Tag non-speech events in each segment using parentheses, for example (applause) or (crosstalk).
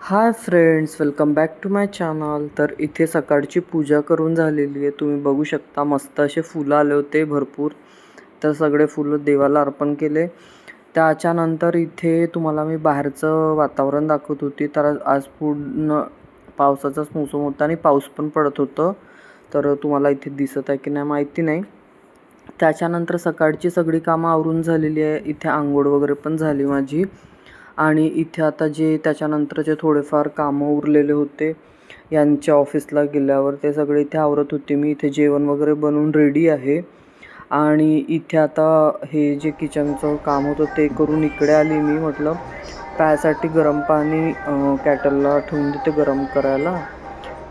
Hi friends welcome back to my channel तर इथे सकाळची पूजा करून झालेली आहे. तुम्ही बघू शकता मस्त असे फुलं आले होते भरपूर. तर सगळे फुलं देवाला अर्पण केले. त्याच्यानंतर इथे तुम्हाला मी बाहेरचं वातावरण दाखवत होती. तर आज- पूर्ण पावसाचाच मोसम होता आणि पाऊस पण पडत होतं. तर तुम्हाला इथे दिसत आहे की नाही माहिती नाही. त्याच्यानंतर सकाळची सगळी कामं आवरून झालेली आहे. इथे आंघोळ वगैरे पण झाली माझी. आणि इथे आता जे त्याच्यानंतरचे थोडेफार कामं उरलेले होते यांच्या ऑफिसला गेल्यावर ते सगळे इथे आवरत होते. मी इथे जेवण वगैरे बनवून रेडी आहे. आणि इथे आता हे जे किचनचं काम होतं ते करून इकडे आली मी. म्हटलं प्यायसाठी गरम पाणी कॅटलला ठेवून देते गरम करायला.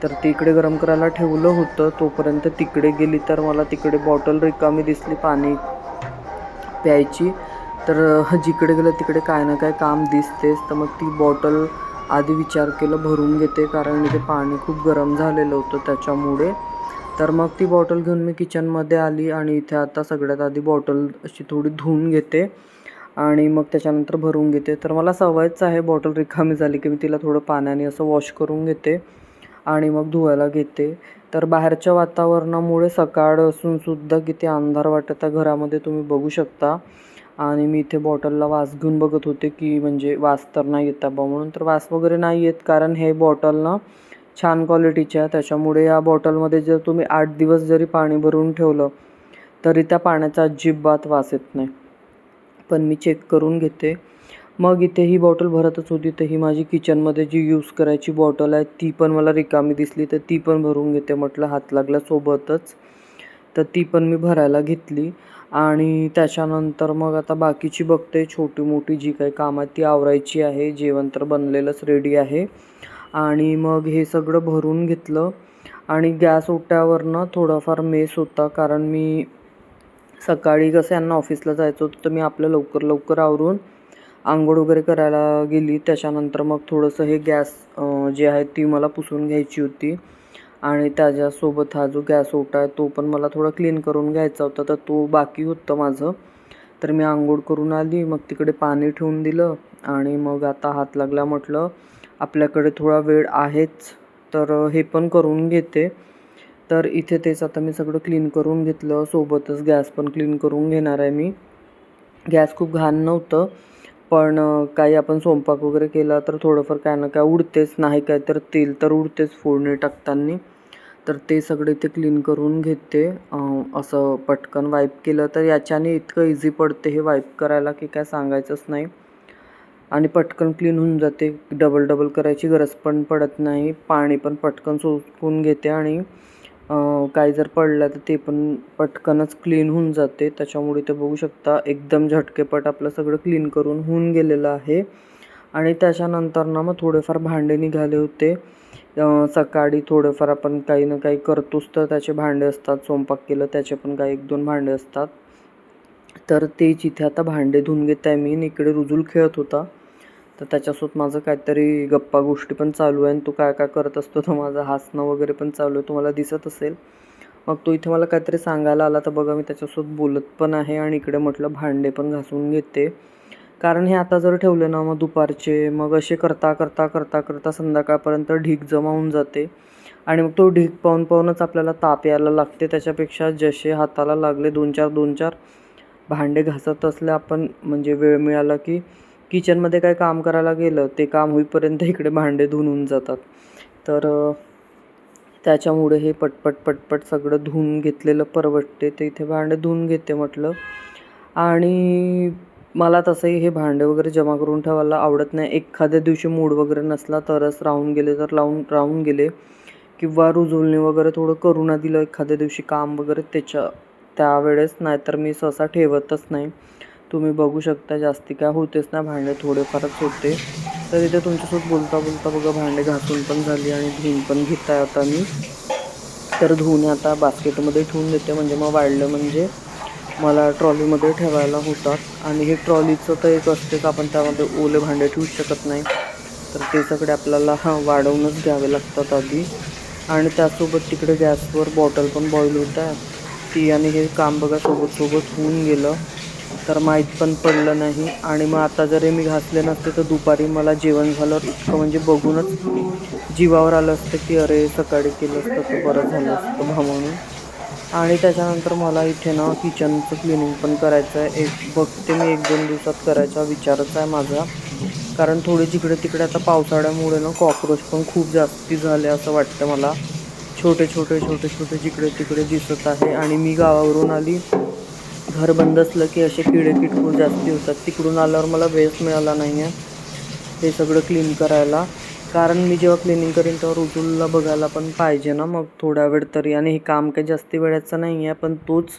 तर ते इकडे गरम करायला ठेवलं होतं. तोपर्यंत तिकडे गेली तर मला तिकडे बॉटल रिकामी दिसली पाणी प्यायची. तर जिकडे गेलं तिकडे काय ना काय काम दिसतेच. तर मग ती बॉटल आधी विचार केलं भरून घेते कारण इथे पाणी खूप गरम झालेलं होतं त्याच्यामुळे. तर मग ती बॉटल घेऊन मी किचनमध्ये आली आणि इथे आता सगळ्यात आधी बॉटल अशी थोडी धुवून घेते आणि मग त्याच्यानंतर भरून घेते. तर मला सवयच आहे बॉटल रिकामी झाली की मी तिला थोडं पाण्याने असं वॉश करून घेते. आणि मग धुवायला घेते. तर बाहेरच्या वातावरणामुळे सकाळ असून सुद्धा किती अंधार वाटत आहे घरामध्ये तुम्ही बघू शकता. आणि मी इथे बॉटलला वास घेऊन बघत होते की म्हणजे वास तर नाही येत बा म्हणून. तर वास वगैरे नाही येत कारण हे बॉटल ना छान क्वालिटीचे आहे. त्याच्यामुळे या बॉटलमध्ये जर तुम्ही आठ दिवस जरी पाणी भरून ठेवलं तरी त्या पाण्याचा अजिबात वास येत नाही. पण मी चेक करून घेते. मग इथे ही बॉटल भरतच होती तर ही माझी किचनमध्ये जी यूज करायची बॉटल आहे ती पण मला रिकामी दिसली तर ती पण भरून घेते म्हटलं हात लागला सोबतच तर ती पण मी भरायला घेतली आणि त्याच्यानंतर मग आता बाकीची बघते छोटी मोठी जी काही काम आहे ती आवरायची आहे जेवण तर बनलेलंच रेडी आहे. आणि मग हे सगळं भरून घेतलं आणि गॅस ओट्यावरनं थोडाफार मेस होता कारण मी सकाळी कसं यांना ऑफिसला जायचं होतं तर मी आपलं लवकर लवकर आवरून आंघोळ वगैरे करायला गेली. त्याच्यानंतर मग थोडंसं हे गॅस जे आहे ती मला पुसून घ्यायची होती. आणि त्याच्यासोबत हा जो गॅस ओटा आहे तो पण मला थोडा क्लीन करून घ्यायचा होता. तर तो बाकी होतं माझं. तर मी आंघोळ करून आली. मग तिकडे पाणी ठेवून दिलं. आणि मग आता हात लागला म्हटलं आपल्याकडे थोडा वेळ आहेच. तर हे पण करून घेते. तर इथे तेच आता मी सगळं क्लीन करून घेतलं. सोबतच गॅस पण क्लीन करून घेणार आहे मी. गॅस खूप घाण नव्हतं. पण काही आपण स्वयंपाक वगैरे केला तर थोडंफार काय ना काय उडतेच नाही काय तर तेल तर उडतेच फोडणी टाकताना. तर ते सगळे इथे क्लीन करून घेते. असं पटकन वाईप केलं तर याच्याने इतकं इझी पडते हे वाईप करायला की काय सांगायचंच नाही. आणि पटकन क्लीन होऊन जाते. डबल डबल करायची गरज पण पडत नाही. पाणी पण पटकन सोकून घेते आणि काय काही जर पडलं तर ते पण पटकनच क्लीन होऊन जाते. त्याच्यामुळे ते बघू शकता एकदम झटकेपट आपलं सगळं क्लीन करून होऊन गेलेलं आहे. आणि त्याच्यानंतर ना मग थोडेफार भांडे निघाले होते. सकाळी थोडेफार आपण काही ना काही करतोच तर त्याचे भांडे असतात. स्वयंपाक केलं त्याचे पण काही एक दोन भांडे असतात. तर ते जिथे आता भांडे धुवून घेत आहे मी इकडे रुजूल खेळत होता. तर त्याच्यासोबत माझं काहीतरी गप्पा गोष्टी पण चालू आहे आणि तो काय काय करत असतो तर माझं हसणं वगैरे पण चालू आहे. तुम्हाला दिसत असेल. मग तो इथे मला काहीतरी सांगायला आला तर बघा मी त्याच्यासोबत बोलत पण आहे आणि इकडे म्हटलं भांडे पण घासून घेते. कारण हे आता जर ठेवले ना मग दुपारचे मग असे करता करता करता करता संध्याकाळपर्यंत ढीक जमा होऊन जाते. आणि मग तो ढीक पाहून पाहूनच आपल्याला ताप यायला लागते. त्याच्यापेक्षा जसे हाताला लागले दोन चार दोन चार भांडे घासत असले आपण म्हणजे वेळ मिळाला की किचनमध्ये काय काम करायला गेलं ते काम होईपर्यंत इकडे भांडे धुवून होऊन जातात. तर त्याच्यामुळे हे पटपट पटपट सगळं धुवून घेतलेलं परवडते. ते इथे भांडे धुवून घेते म्हटलं. आणि मला तसंही हे भांडे वगैरे जमा करून ठेवायला आवडत नाही. एखाद्या दिवशी मूड वगैरे नसला तरच राहून गेले तर लावून राहून गेले. किंवा रुजवणे वगैरे थोडं करू ना दिलं एखाद्या दिवशी काम वगैरे त्याच्या त्यावेळेस नाहीतर मी सहसा ठेवतच नाही. तुम्ही बघू शकता जास्ती काय होतेच ना भांडे थोडेफारच होते. तर इथे तुमच्यासोबत बोलता बोलता बघा भांडे घासून पण झाली आणि धुवून पण घेत आहे आता मी. तर धुवून आता बास्केटमध्ये ठेवून देते म्हणजे मग वाढलं म्हणजे मला ट्रॉलीमध्ये ठेवायला होतात. आणि हे ट्रॉलीचं तर एक असतेच आपण त्यामध्ये ओले भांडे ठेवू शकत नाही. तर ते सगळे आपल्याला हां वाढवूनच घ्यावे लागतात आधी. आणि त्यासोबत तिकडे गॅसवर बॉटल पण बॉईल होत आहे ती आणि हे काम बघा सोबत सोबत होऊन गेलं. तर माहीत पण पडलं नाही. आणि मग आता जरी मी घासले नसते तर दुपारी मला जेवण झालं इतकं म्हणजे बघूनच जीवावर आलं असतं की अरे सकाळी केलं असतं तर बरं झालं असतं भा म्हणून. आणि त्याच्यानंतर मला इथे ना किचनचं क्लिनिंग पण करायचं आहे. एक बघते मी एक दोन दिवसात करायचा विचारच आहे माझा. कारण थोडे जिकडे तिकडे आता पावसाळ्यामुळे ना कॉक्रोच पण खूप जास्ती झाले असं वाटतं मला. छोटे छोटे छोटे छोटे जिकडे तिकडे दिसत आहे. आणि मी गावावरून आली घर बंद असलं की असे किडे किटकूर जास्ती होतात. तिकडून आल्यावर मला वेळच मिळाला नाही आहे हे सगळं क्लीन करायला. कारण मी जेव्हा क्लिनिंग करीन तेव्हा रुजूलला बघायला पण पाहिजे ना. मग थोडा वेळ तरी. आणि हे काम काही जास्ती वेळाचं नाही आहे पण तोच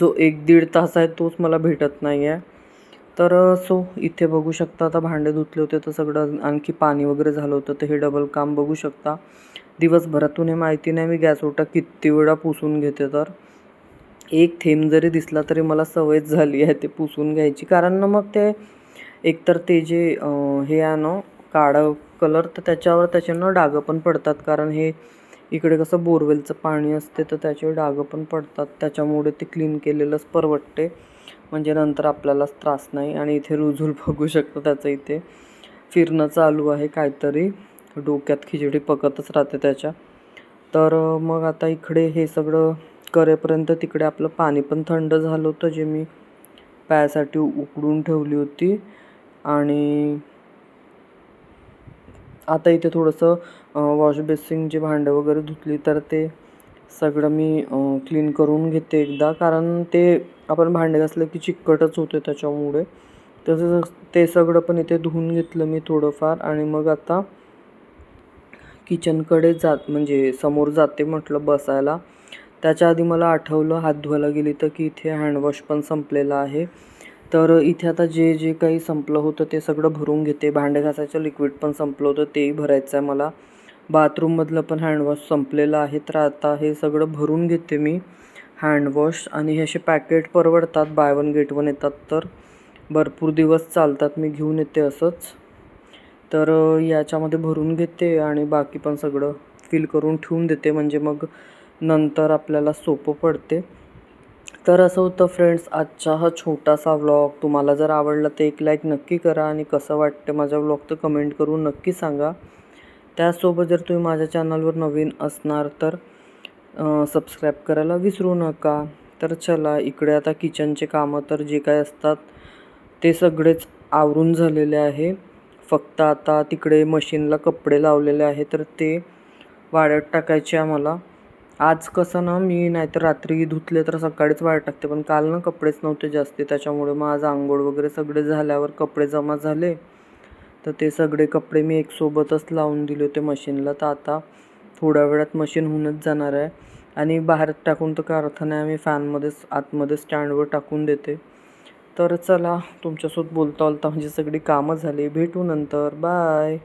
जो एक दीड तास आहे तोच मला भेटत नाही आहे तर सो इथे बघू शकता. आता भांडे धुतले होते तर सगळं आणखी पाणी वगैरे झालं होतं. तर हे डबल काम बघू शकता. दिवसभरातून हे माहिती नाही मी गॅस ओटा किती वेळा पुसून घेते तर. एक थेंब जरी दिसला तरी मला सवयच झाली आहे ते पुसून घ्यायची. कारण ना मग ते एकतर ते जे हे आहे ना काळं कलर तर त्याच्यावर त्याच्यानं डागं पण पडतात. कारण हे इकडे कसं बोरवेलचं पाणी असते तर त्याच्यावर डागं पण पडतात. त्याच्यामुळे ते क्लीन केलेलंच परवडते. म्हणजे नंतर आपल्यालाच त्रास नाही. आणि इथे रुजूल (laughs) बघू शकतो त्याचं इथे. फिरणं चालू आहे काहीतरी. डोक्यात खिचडी पकतच राहते त्याच्या. तर मग आता इकडे हे सगळं करेपर्यंत तिकडे आपलं पाणी पण थंड झालं होतं जे मी प्यायसाठी उकडून ठेवली होती. आणि आता इथे थोडंसं वॉश बेसिंग जे भांडं वगैरे धुतली तर ते सगळं मी क्लीन करून घेते एकदा. कारण ते आपण भांडे घासलं की चिकटच होते त्याच्यामुळे. तसं ते सगळं पण इथे धुवून घेतलं मी थोडंफार. आणि मग आता किचनकडे जात म्हणजे समोर जाते म्हटलं बसायला. त्याच्या आधी मला आठवलं हात धुवायला गेली तर की इथे हँडवॉश पण संपलेला आहे. तर इथे आता जे जे काही संपलं होतं ते सगळं भरून घेते. भांडे घासायचं लिक्विड पण संपलं होतं तेही भरायचं आहे मला बाथरूममधलं पण हँडवॉश संपलेलं आहे. तर आता हे सगळं भरून घेते मी हँडवॉश आणि हे असे पॅकेट परवडतात बाय वन गेट वन येतात तर. भरपूर दिवस चालतात मी घेऊन येते असंच. तर याच्यामध्ये भरून घेते आणि बाकी पण सगळं फिल करून ठेवून देते. म्हणजे मग नंतर आपल्याला सोपं पडते. तर असं होतं फ्रेंड्स आजचा हा छोटासा व्लॉग तुम्हाला जर आवडला तर एक लाईक नक्की करा आणि कसं वाटतं माझा व्लॉग तर कमेंट करून नक्की सांगा. त्यासोबत जर तुम्ही माझ्या चॅनलवर नवीन असणार तर सबस्क्राईब करायला विसरू नका. तर चला इकडे आता किचनचे कामं तर जे काय असतात ते सगळेच आवरून झालेले आहे. फक्त आता तिकडे मशीनला कपडे लावलेले आहे तर ते वाढत टाकायचे आम्हाला. आज कसं ना मी नाहीतर रात्री धुतले तर सकाळीच वाळ टाकते पण काल ना कपडेच नव्हते जास्ती त्याच्यामुळे मग आज आंघोळ वगैरे सगळे झाल्यावर कपडे जमा झाले. तर ते सगळे कपडे मी एकसोबतच लावून दिले होते मशीनला तर आता थोड्या वेळात मशीन होऊनच जाणार आहे. आणि बाहेर टाकून तर काय अर्थ नाही आम्ही फॅनमध्येच आतमध्ये स्टँडवर टाकून देते. तर चला तुमच्यासोबत बोलता बोलता म्हणजे सगळी कामं झाली. भेटू नंतर. बाय.